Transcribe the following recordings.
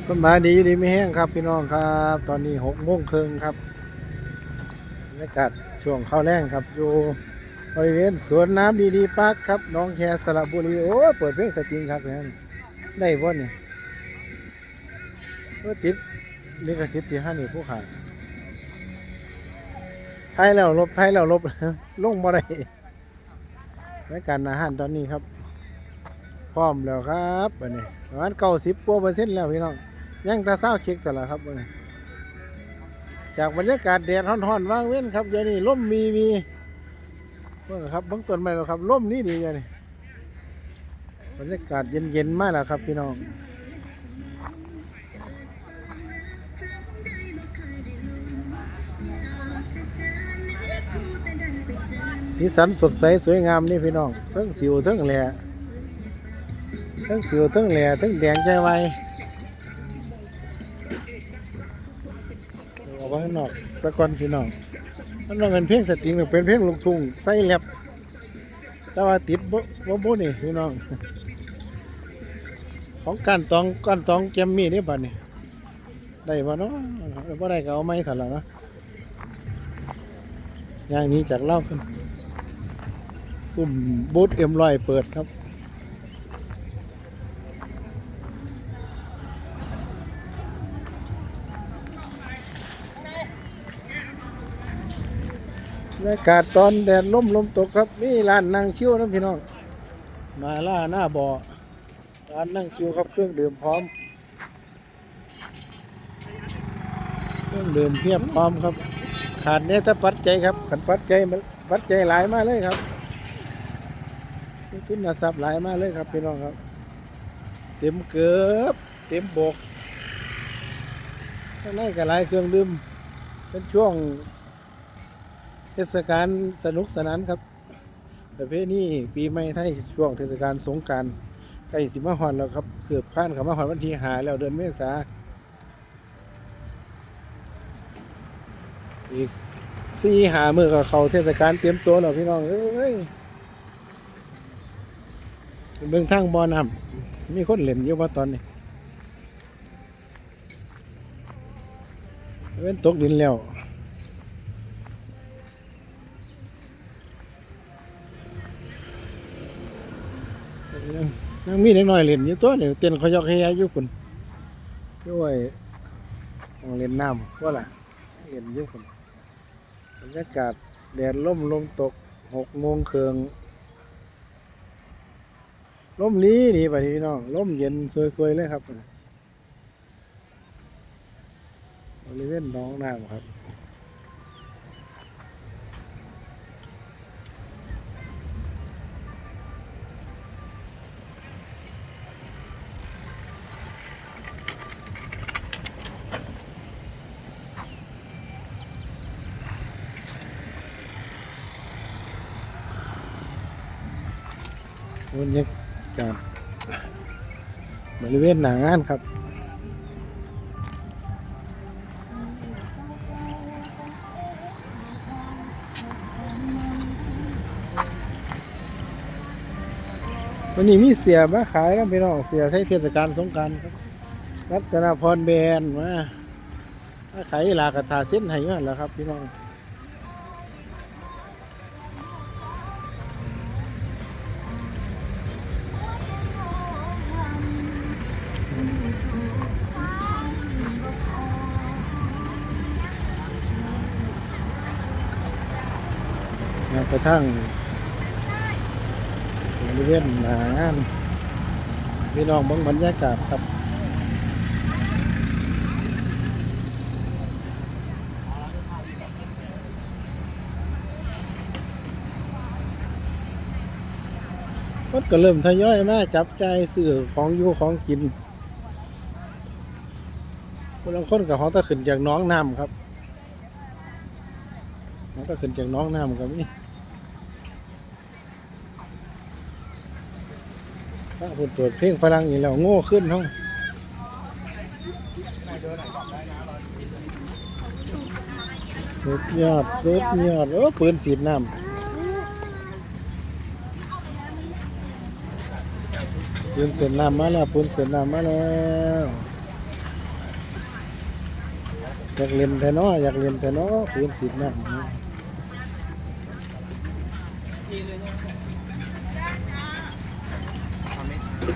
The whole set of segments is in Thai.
สบายดีอยู่ดีไม่แห้งครับพี่น้องครับ ตอนนี้หกโมงครึ่งครับบรรยากาศช่วงเข้าแรงครับ อยู่บริเวณสวนน้ำดีดีๆปาร์ครับน้องแคสระบุรีโอ้เปิดเพลงสตริงครับเนี่ยได้บ่เนี่ยก็ติดลิขสิทธิ์ที่ห้านี่ผู้ขายไทยแล้วลบไทยแล้วลบลงบ่ได้รายการอาหารตอนนี้ครับ พร้อมแล้วครับบัดนี้ ประมาณเก้าสิบกว่าเปอร์เซ็นต์แล้วพี่น้องยังตาเศร้าเค้กแต่ละครับบันี้จากบรรยากาศแดดร้อนๆว่างเว้นครับเดี๋ยวนี้ร่มมีมีเบิ่งครับเบางต้นไม้แล้วครับร่มนี่ดีอย่างนี้บรรยากาศเย็นๆมากแล้วครับพี่น้องสีสันสดใสสวยงามนี่พี่น้องทั้งสิวทั้งแหล่ ทั้งเขียวทั้งแหล่ทั้งแดงใจไวเอาไว้ข้างนอกสักคนพี่น้องมันต้องเป็นเพลงสตริงหรือเป็นเพลงลูกทุ่งใส่แลบแต่ว่าติดบ่บ่บ่นี่พี่น้อง ของการตองการตองแกมมี่นี่บัดนี่ได้บ่ะเนาะบ่ได้ก็เอาไม้ถัดละเนาะอย่างนี้จากเล่าขึ้นซุ่มบูธเอ็มลอยเปิดครับ รรยากาศตอนแดดล่มลมตกครับนี่ร้านนั่งชิวนะพี่น้อง มาล่าหน้าบ่อร้านนั่งชิวครับเครื่องดื่มพร้อม เครื่องดื่มเพียบพร้อมครับ ขาดเนี่ยถ้าปัดใจยครับขันปัดใจยมันปัดใจยหลายมากเลยครับทุนทรัพย์หลายมากเลยครับพี่น้องครับ เต็มเกือบเต็มบกข้างในก็หลายเครื่องดื่มเป็นช่วง เทศกาลสนุกสนานครับประเพณีปีใหม่ไทยช่วงเทศกาลสงกรารใกล้สิมาฮอนแล้วครับเกือบผ่านเขามาฮอนวันที่หาแล้วเดือนเมษาอีกสี่หามือกับเขาเทศกาลเตรียมตัวแล้วพี่น้องเอ้ยเบื้องทางบอน้ำมีคนเล่นอยู่ว่าตอนนี้เว้นตกดินแล้ว ยังยังมีเล็กน้อยเล่นอยู่ตัวนี่เต้นเขายอกให้ยายอยู่คุณด้วยต้องเล่นน้ำว่าล่ะเล่นอยู่คุณบรรยากาศแดดล่มลมตกหกโมงเคืองล่มนี้นี่ไปพี่น้องล่มเย็นสวยๆเลยครับบริเวณน้องน้ำครับ บรรยากาศบริเวณหนางานครับวันนี้มีเสียมาขายนะพี่น้องเสียใช้เทศกาลสงกรารครับรัตนพรแบรนด์มาขายลากระทาเส้นให้เงี้ยแหล้วครับพี่น้อง กระทั่งบริเวณหนางานพี่น้องบังบรรยากาศครับมันก็เริ่มทยอยมาจับใจายซื้อของอยู่ของกินคนบางคนกับของตะขึ้นจากน้องน้ำครับมันก็ขึ้นจากน้องน้ำกับนี่ ถ้าคุณเปิดเพลงฝรั่งอีกแล้วโง่ขึ้นห้องสุดยอดสุดยอดโอ้ปืนสีน้ำปืนเสียน้ำมาแล้วปืนเสียน้ำมาแล้วอยากเรียนแต่นาะอยากเรียนแต่นาะปืนสีน้ำ ม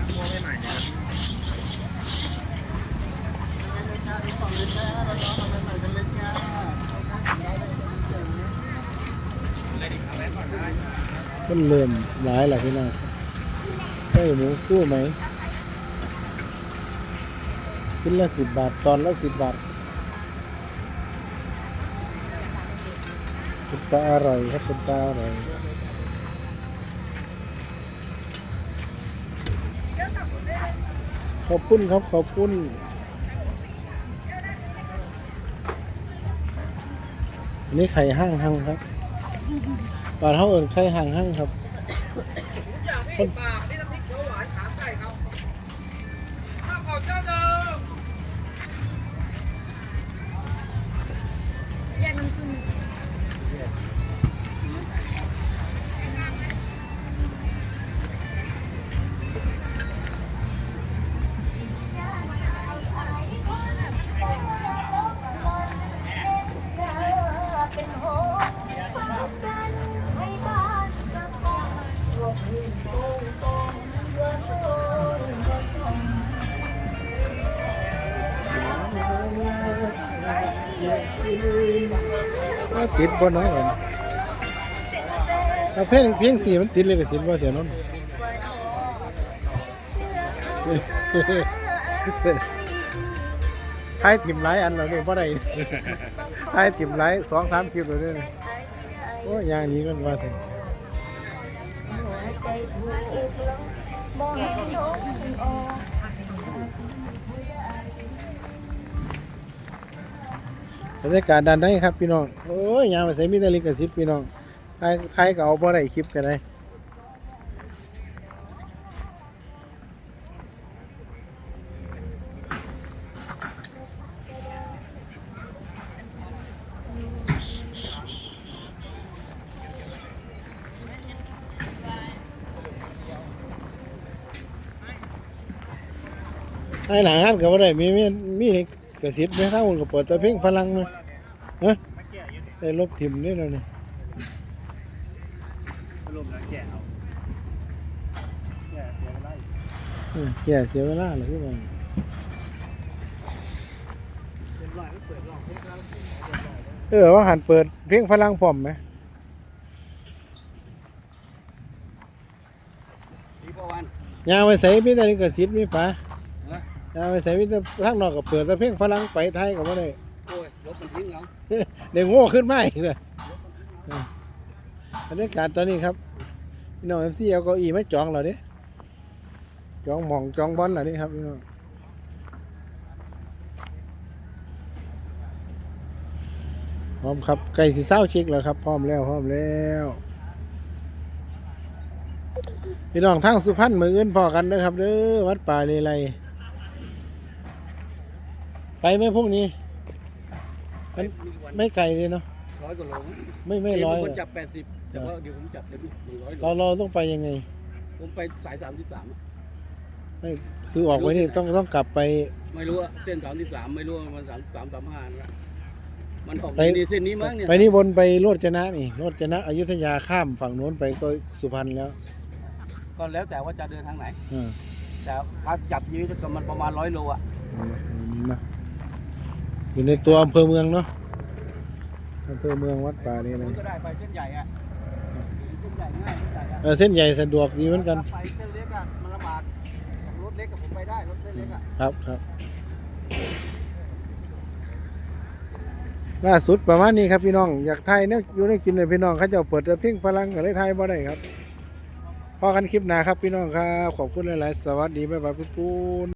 ันเริ่มหลายแล้วพี่น้องไส้หมูสู้ไหมชิ้นละสิบบาท ตอนละสิบบาทเป็นตาอร่อยครับเป็นตาอร่อย ขอบคุณครับ ขอบคุณอันนี้ไข่ห้างห้างครับปลาเท่าเอินไข่ห้างห้างครับอยากให้ปากนี่น้ำพริกเขียวหวานถาไก่ครับข้าวเก่าเจ้าเดิมแยกน้ำพึ่ง ติดบ่นาะเอิ้นเอาเพลงเพียงสีมันติดเลยก็สิบ่เสียนนทายถิ่มหลายอันแล้วนี่ยบ่ได้ทายถิ่มหลายสองสามคลิปแล้วนี่โอ้ย่างนี้กันว่าสิบ รรยากาศด้านในครับพี่น้อง โอ้ยยามไปใส่มีแต่ลิขสิทธิ์พี่น้องทายทยก็เอาบ่ได้คลิปกันได้ไอ้หนังงานก็บ่ได้มีมีมีก ระสิทธิ์ไหมครับคนก็เปิดแต่เพลงฝรั่งนะฮะได้ลบทิมนี่แล้วนี่ลมแล้วแก่เอาแก่เสียไปไล่อืมแย่เสียเวลาเลยพี่น้องเป็นร้อยก็เปิดลองเพลงแล้วเออว่าหันเปิดเพลงฝรั่งพร้อมไหมดีกว่าวันยางไปใส่มีแต่ลิขสิทธิ์มีปะ ฮะยางไปใส่มีแต่ทางนอกก็เปิดแต่เพลงฝรั่งไปไทยก็บ่ได้โอ้ยรถมันทิ้งเอาได้โง่ขึ้นมาอีกเลยบรรยากาศตอนนี้ครับพี่น้องเอฟซีเอาเก้าอี้มาจองเราเด้จองหมองจองบอลเหล่านี้ครับพี่น้องพร้อมครับไก่สีเศร้าเช็คแล้วครับ พร้อมแล้วพร้อมแล้วพี่น้องทางสุพรรณมืออื่นพอกันเด้อครับเด้อวัดป่าเลไล ไปไหมพวกนี้ มัน มีวันไม่ไกลเลยเนาะร้อยกว่าโลไม่ไม่ร้อยเห็นหรคอนกจับแปดสิบแต่ว่าเดี๋ยวผมจับเต็มหนึ่งร้อยโลเราเราต้องไปยังไงผมไปสายสามที่สามไม่คือออกไปนี่ต้องต้องกลับไป ไม่รู้อะเส้นสามที่สามไม่รู้ว่ามันสามสามสามห้านะมันออกไปดีเส้นนี้มั้งเนี่ยไปนี่วนไปโรจนะนี่โรจนะอยุธยาข้ามฝั่งโน้นไปก็สุพรรณแล้วก็แล้วแต่ว่าจะเดินทางไหน อ่าแต่ถ้าจับยืดก็มันประมาณร้อยโลอะนี่นะ อยู่ในตัวอำเภอเมืองเนาะอำเภอเมืองวัดป่านี่อะไรก็ได้ไปเส้นใหญ่อะเส้นใหญ่ง่ายเส้นใหญ่อะเออเส้นใหญ่สะดวกดีเหมือนกัน ไปเส้นเล็กอะมันลำบากรถเล็กกับผมไปได้รถเส้นเล็กอะครับครับล่าสุดประมาณนี้ครับพี่น้องอยากไทยเนี่ยอยู่ในกินเลยพี่น้องเขาเจะเปิดแต่เพียงฝรั่งก็เลยไทยบ่ได้ครับพอกันคลิปหน้าครับพี่น้องครับ ขอบคุณหลาย ๆ สวัสดีบ๊ายบายปุ๊บ